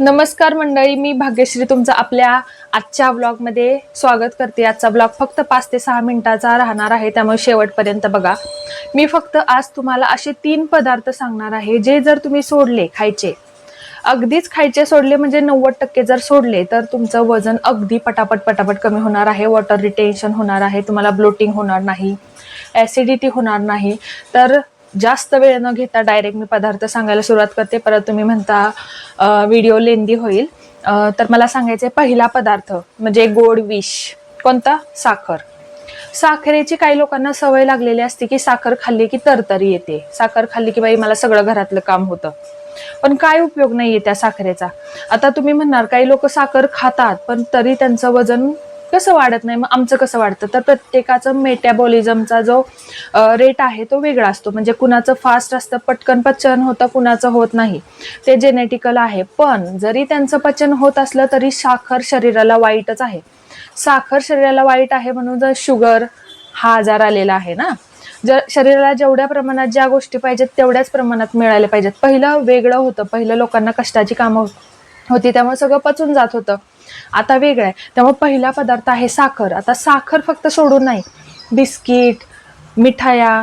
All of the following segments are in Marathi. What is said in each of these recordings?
नमस्कार मंडळी मी भाग्यश्री तुमचं आपल्या आजच्या ब्लॉगमध्ये स्वागत करते. आजचा ब्लॉग फक्त पाच ते सहा मिनिटाचा राहणार आहे त्यामुळे शेवटपर्यंत बघा. मी फक्त आज तुम्हाला असे तीन पदार्थ सांगणार आहे जे जर तुम्ही सोडले खायचे अगदीच खायचे सोडले म्हणजे नव्वद टक्के जर सोडले तर तुमचं वजन अगदी पटापट पटापट कमी होणार आहे. वॉटर रिटेन्शन होणार आहे तुम्हाला ब्लोटिंग होणार नाही ॲसिडिटी होणार नाही. तर जास्त वेळ न घेता डायरेक्ट मी पदार्थ सांगायला सुरुवात करते. परत तुम्ही म्हणता व्हिडिओ लेंदी होईल. तर मला सांगायचे पहिला पदार्थ म्हणजे गोड विष. कोणता? साखर. साखरेची काही लोकांना सवय लागलेली असते की साखर खाल्ली की तरतरी येते. साखर खाल्ली की बाई मला सगळं घरातलं काम होतं. पण काय उपयोग नाहीये त्या साखरेचा? आता तुम्ही म्हणणार काही लोक साखर खातात पण तरी त्यांचं वजन कसं वाढत नाही मग आमचं कसं वाढतं? तर प्रत्येकाचं मेटॅबॉलिझमचा जो रेट आहे तो वेगळा असतो. म्हणजे कुणाचं फास्ट असतं पटकन पचन होतं कुणाचं होत नाही. ते जेनेटिकल आहे. पण जरी त्यांचं पचन होत असलं तरी साखर शरीराला वाईटच आहे. साखर शरीराला वाईट आहे म्हणून जर शुगर हा आजार आलेला आहे ना जर शरीराला जेवढ्या प्रमाणात ज्या गोष्टी पाहिजेत तेवढ्याच प्रमाणात मिळाल्या पाहिजेत. पहिलं वेगळं होतं. पहिलं लोकांना कष्टाची कामं होती त्यामुळे सगळं पचून जात होतं. आता वेगळं आहे. त्यामुळे पहिला पदार्थ आहे साखर. आता साखर फक्त सोडून नाही. बिस्किट मिठाया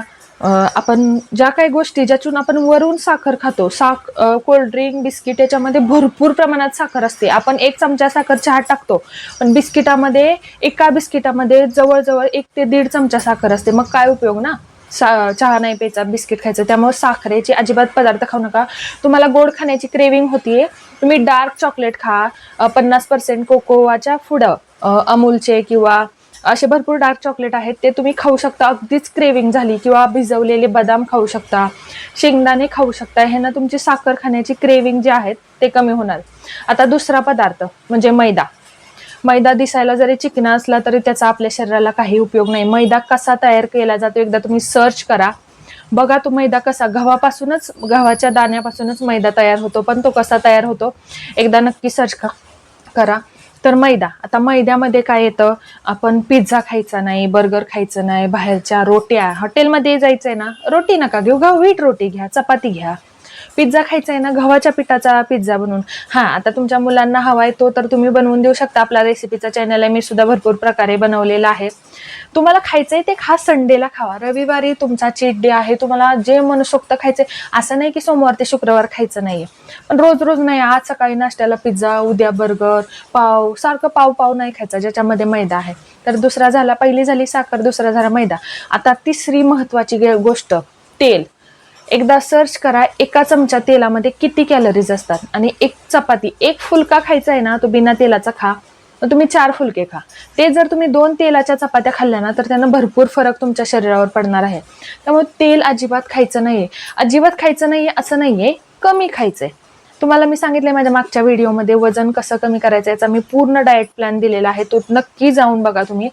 आपण ज्या काही गोष्टी ज्यातून आपण वरून साखर खातो साख कोल्ड्रिंक बिस्किट याच्यामध्ये भरपूर प्रमाणात साखर असते. आपण एक चमचा साखर चहात टाकतो पण बिस्किटामध्ये एका बिस्किटामध्ये जवळजवळ एक ते दीड चमचा साखर असते. मग काय उपयोग ना? सा चहा नाही प्यायचा बिस्किट खायचं त्यामुळे साखरेचे अजिबात पदार्थ खाऊ नका. तुम्हाला गोड खाण्याची क्रेविंग होतीये तुम्ही डार्क चॉकलेट खा पन्नास पर्सेंट कोकोवाच्या पुढं अमूलचे किंवा असे भरपूर डार्क चॉकलेट आहेत ते तुम्ही खाऊ शकता. अगदीच क्रेविंग झाली किंवा भिजवलेले बदाम खाऊ शकता शेंगदाणे खाऊ शकता ह्यानं तुमची साखर खाण्याची क्रेविंग जे आहेत ते कमी होणार. आता दुसरा पदार्थ म्हणजे मैदा. मैदा दिसायला जरी चिकना असला तरी त्याचा आपल्या शरीराला काही उपयोग नाही. मैदा कसा तयार केला जातो एकदा तुम्ही सर्च करा. बघा तो मैदा कसा गव्हापासूनच गव्हाच्या दाण्यापासूनच मैदा तयार होतो पण तो कसा तयार होतो? एकदा नक्की सर्च करा. तर मैदा आता मैद्यामध्ये काय येतं? आपण पिझ्झा खायचा नाही बर्गर खायचं नाही बाहेरच्या रोट्या हॉटेलमध्ये जायचंय ना रोटी नका घेऊ गहू व्हीट रोटी घ्या चपाती घ्या. पिझ्झा खायचा आहे ना गव्हाच्या पिठाचा पिझ्झा बनवून. हा आता तुमच्या मुलांना हवा आहे तो तर तुम्ही बनवून देऊ शकता. आपला रेसिपीचा चॅनल आहे मी सुद्धा भरपूर प्रकारे बनवलेला आहे. तुम्हाला खायचं आहे ते खा संडेला खावा. रविवारी तुमचा चीट डे आहे तुम्हाला जे मनसोक्त खायचंय असं नाही की सोमवार ते शुक्रवार खायचं नाहीये. पण रोज रोज नाही आज सकाळी नाश्त्याला पिझ्झा उद्या बर्गर पाव सारखं पाव पाव नाही खायचा ज्याच्यामध्ये मैदा आहे. तर दुसरा झाला पहिली झाली साखर दुसरा झाला मैदा. आता तिसरी महत्वाची गोष्ट तेल. एकदा सर्च करा एका चमचा तेलामध्ये किती कॅलरीज असतात. आणि एक चपाती एक फुलका खायचा आहे ना तो बिना तेलाचा खा. मग तुम्ही चार फुलके खा. ते जर तुम्ही दोन तेलाच्या चपात्या खाल्ल्या ना तर त्यांना भरपूर फरक तुमच्या शरीरावर पडणार आहे. त्यामुळे तेल अजिबात खायचं नाही आहे अजिबात खायचं नाही आहे असं नाही आहे कमी खायचं आहे तुम्हाला मी सांगितलंय माझ्या मागच्या व्हिडिओमध्ये वजन कसं कमी करायचं याचा मी पूर्ण डाएट प्लॅन दिलेला आहे. तो नक्की जाऊन बघा तुम्ही.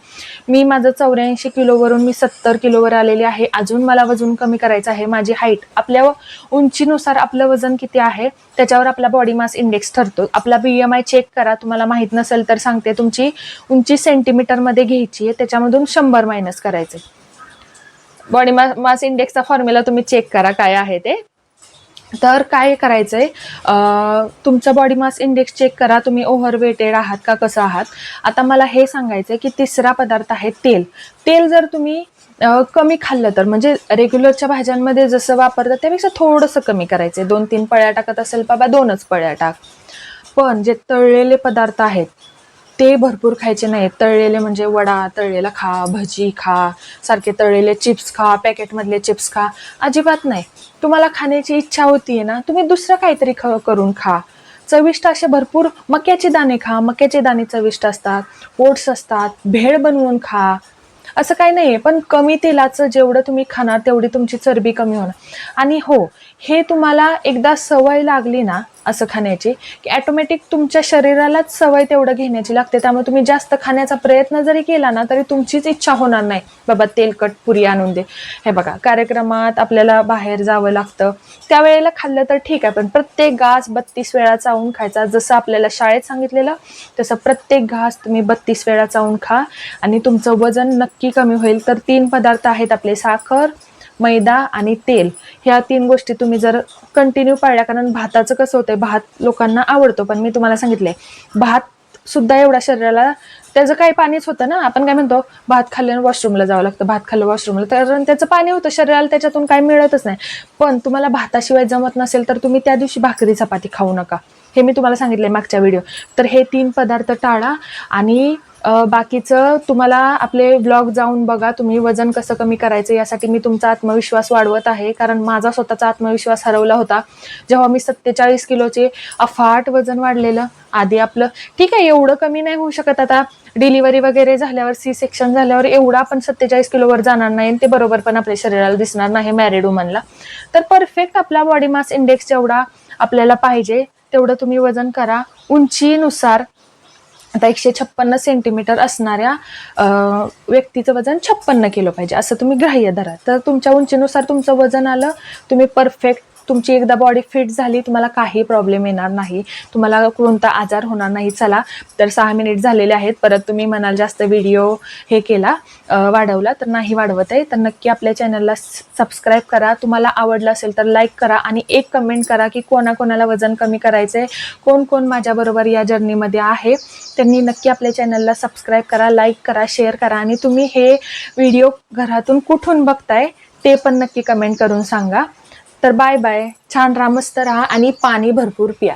मी माझं चौऱ्याऐंशी किलोवरून मी सत्तर किलोवर आलेले आहे. अजून मला वजन कमी करायचं आहे. माझी हाईट आपल्या उंचीनुसार आपलं वजन किती आहे त्याच्यावर आपला बॉडी मास इंडेक्स ठरतो. आपला बी एम आय चेक करा. तुम्हाला माहीत नसेल तर सांगते. तुमची उंची सेंटीमीटरमध्ये घ्यायची आहे. त्याच्यामधून शंभर मायनस करायचे. बॉडी मास मास इंडेक्सचा फॉर्म्युला तुम्ही चेक करा. काय आहे ते? तर काय करायचंय? आहे तुमचं बॉडी मास इंडेक्स चेक करा. तुम्ही ओव्हरवेटेड आहात का? कसं आहात? आता मला हे सांगायचंय की तिसरा पदार्थ आहे तेल. तेल जर तुम्ही कमी खाल्लं तर म्हणजे रेग्युलरच्या भाज्यांमध्ये जसं वापरतात त्यापेक्षा थोडंसं कमी करायचंय. दोन तीन पळ्या टाकत असेल बाबा दोनच पळ्या टाक. पण जे तळलेले पदार्थ आहेत ते भरपूर खायचे नाहीत. तळलेले म्हणजे वडा तळलेला खा भजी खा सारखे तळलेले चिप्स खा पॅकेटमधले चिप्स खा. अजिबात नाही. तुम्हाला खाण्याची इच्छा होतीये ना तुम्ही दुसरं काहीतरी ख करून खा. चविष्ट असे भरपूर मक्याचे दाणे खा. मक्याचे दाणे चविष्ट असतात. ओट्स असतात. भेळ बनवून खा. असं काही नाही आहे पण कमी तेलाचं जेवढं तुम्ही खाणार तेवढी तुमची चरबी कमी होणार. आणि हो हे तुम्हाला एकदा सवय लागली ना असं खाण्याची की ॲटोमॅटिक तुमच्या शरीरालाच सवय तेवढं घेण्याची लागते. त्यामुळे तुम्ही जास्त खाण्याचा प्रयत्न जरी केला ना तरी तुमचीच इच्छा होणार नाही. बाबा तेलकट पुरी आणून दे. हे बघा कार्यक्रमात आपल्याला बाहेर जावं लागतं. त्यावेळेला खाल्लं तर ठीक आहे पण प्रत्येक घास बत्तीस वेळा चावून खायचा. जसं आपल्याला शाळेत सांगितलेलं तसं प्रत्येक घास तुम्ही बत्तीस वेळा चावून खा. आणि तुमचं वजन नक्की कमी होईल. तर तीन पदार्थ आहेत आपले साखर मैदा आणि तेल ह्या तीन गोष्टी तुम्ही जर कंटिन्यू पाळल्या कारण भाताचं कसं होतंय भात लोकांना आवडतो पण मी तुम्हाला सांगितलंय भात सुद्धा एवढा शरीराला त्याचं काही पाणीच होतं ना आपण काय म्हणतो भात खाल्ल्यानं वॉशरूमला जावं लागतं भात खाल्लं वॉशरूमला कारण त्याचं पाणी होतं शरीराला त्याच्यातून काही मिळतच नाही. पण तुम्हाला भाताशिवाय जमत नसेल तर तुम्ही त्या दिवशी भाकरी चपाती खाऊ नका. हे मी तुम्हाला सांगितले मागच्या व्हिडिओ तर हे तीन पदार्थ टाळा आणि बाकीचं तुम्हाला आपले ब्लॉग जाऊन बघा तुम्ही वजन कसं कमी करायचं यासाठी मी तुमचा आत्मविश्वास वाढवत आहे. कारण माझा स्वतःचा आत्मविश्वास हरवला होता. जेव्हा मी सत्तेचाळीस किलोचे अफाट वजन वाढलेलं आधी आपलं ठीक आहे एवढं कमी नाही होऊ शकत आता. डिलिव्हरी वगैरे झाल्यावर सी सेक्शन झाल्यावर एवढं आपण सत्तेचाळीस किलोवर जाणार नाही आणि ते बरोबर पण आपल्या शरीराला दिसणार नाही मॅरिड वुमनला तर परफेक्ट आपला बॉडी मास इंडेक्स जेवढा आपल्याला पाहिजे तेवढं तुम्ही वजन करा. उंचीनुसार आता एकशे छप्पन्न सेंटीमीटर असणाऱ्या व्यक्तीचं वजन छप्पन्न किलो पाहिजे. असं तुम्ही ग्राह्य धरा. तर तुमच्या उंचीनुसार तुमचं वजन आलं तुम्ही परफेक्ट तुमची एकदा बॉडी फिट झाली तुम्हाला काही प्रॉब्लेम येणार नाही. तुम्हाला कोणता आजार होणार नाही. चला तर सहा मिनिट झालेले आहेत. परत तुम्ही म्हणाल जास्त व्हिडिओ हे केला वाढवला तर नाही वाढवत आहे. तर नक्की आपल्या चॅनलला सबस्क्राईब करा. तुम्हाला आवडलं असेल तर लाईक करा आणि एक कमेंट करा की कोणाकोणाला वजन कमी करायचं आहे कोण कोण माझ्याबरोबर या जर्नीमध्ये आहे. त्यांनी नक्की आपल्या चॅनलला सबस्क्राईब करा लाईक करा शेअर करा आणि तुम्ही हे व्हिडिओ घरातून कुठून बघताय ते पण नक्की कमेंट करून सांगा. तर बाय बाय. छान राहा मस्त राहा आणि पाणी भरपूर पिया.